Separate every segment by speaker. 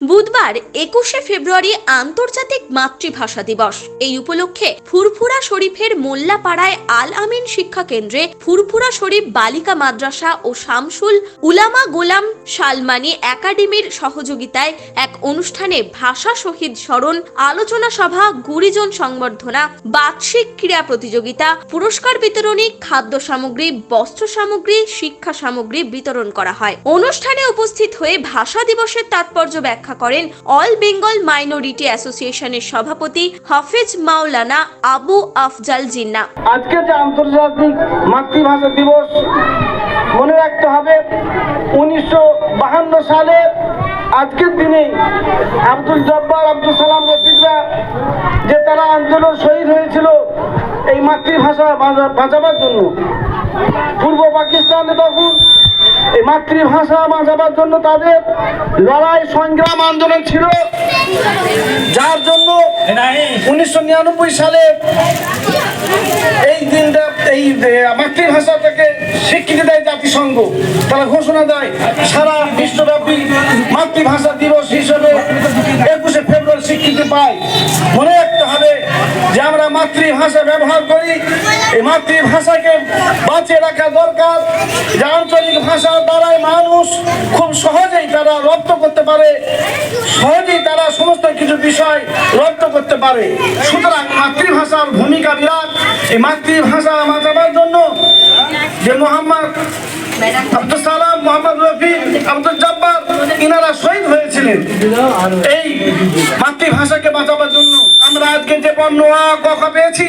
Speaker 1: বুধবার একুশে ফেব্রুয়ারি আন্তর্জাতিক মাতৃভাষা দিবস। এই উপলক্ষে ফুরফুরা শরীফের মোল্লাপাড়ায় আল আমিন শিক্ষা কেন্দ্রে ফুরফুরা শরীফ বালিকা মাদ্রাসা ও শামসুল উলামা গোলাম সালমানি একাডেমির সহযোগিতায় এক অনুষ্ঠানে ভাষা শহীদ স্মরণ, আলোচনা সভা, গুরিজন সংবর্ধনা, বার্ষিক ক্রীড়া প্রতিযোগিতা, পুরস্কার বিতরণী, খাদ্য সামগ্রী, বস্ত্র সামগ্রী, শিক্ষা সামগ্রী বিতরণ করা হয়। অনুষ্ঠানে উপস্থিত হয়ে ভাষা দিবসের তাৎপর্য ব্যাখ্যা করেন অল বেঙ্গল মাইনরিটি অ্যাসোসিয়েশনের সভাপতি হাফেজ মাওলানা আবু আফজাল জিন্না।
Speaker 2: আজকে যে আন্তর্জাতিক মাতৃভাষা দিবস মনে রাখতে হবে, উনিশশো সালে আজকের দিনে আব্দুল জব্বার আব্দুল সালাম রফিকরা যে তারা আন্দোলন শহীদ হয়েছিল, এই মাতৃভাষা বাঁচা- বাঁচাবার জন্য পূর্ব পাকিস্তানে তখন মাতৃভাষা বাঁচাবার জন্য তাদের লড়াই, সংগ্রাম, আন্দোলন ছিল। যার জন্য উনিশশো নিরানব্বই সালে এই দিনটা, এই মাতৃভাষা মাতৃভাষাটাকে স্বীকৃতি দেয় জাতিসংঘ। তারা ঘোষণা দেয়, সারা বিশ্বব্যাপী মাতৃভাষা দিবস হিসেবে একুশে ফেব্রুয়ারি স্বীকৃতি পায় মনে রাখতে হবে যে আমরা মাতৃভাষা ব্যবহার করি। এই মাতৃভাষাকে বাঁচিয়ে রাখা দরকার। যে আঞ্চলিক ভাষার দ্বারাই মানুষ খুব সহজেই তারা রপ্ত করতে পারে। সহজেই তারা সমস্ত কিছু বিষয় রপ্ত করতে পারে। সুতরাং মাতৃভাষার ভূমিকা বিরাট। এই মাতৃভাষা বাঁচাবার জন্য যে মোহাম্মদ আব্দুল সালাম, মোহাম্মদ রফি আব্দুল জব্বার, ইনারা শহীদ হয়েছিলেন। এই মাতৃভাষাকে বাঁচাবার আজকে যে পণ্য আ পেয়েছি,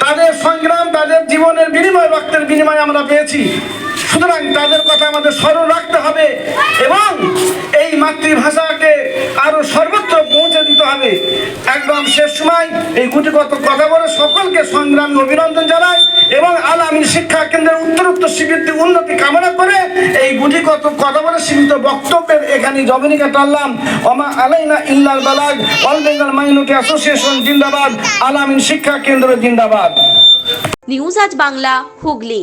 Speaker 2: তাদের সংগ্রাম, তাদের জীবনের বিনিময়, রক্তের বিনিময় আমরা পেয়েছি। সুতরাং তাদের কথা আমাদের স্মরণ রাখতে হবে এবং এই মাতৃভাষাকে শেষ সময় এই গুটি কত কথা বলে সকলকে সংগ্রামী অভিনন্দন জানাই এবং আলামী শিক্ষা কেন্দ্রের উত্তরোত্তর শিবিরটি উন্নতি কামনা করে এই গুটি কত কথা বলে সীমিত বক্তব্যের এখানে জবনিকা টানলাম ওমা আলাইনা ইল্লাল বালাগ অল বেঙ্গল মাইনরিটি অ্যাসোসিয়েশন জিন্দাবাদ আলামিন শিক্ষা কেন্দ্র জিন্দাবাদ।
Speaker 1: নিউজ আজ Bangla, Hooghly.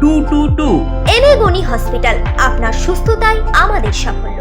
Speaker 3: two two two
Speaker 4: এবেগুনি hospital আপনার সুস্থতাই আমাদের সাফল্য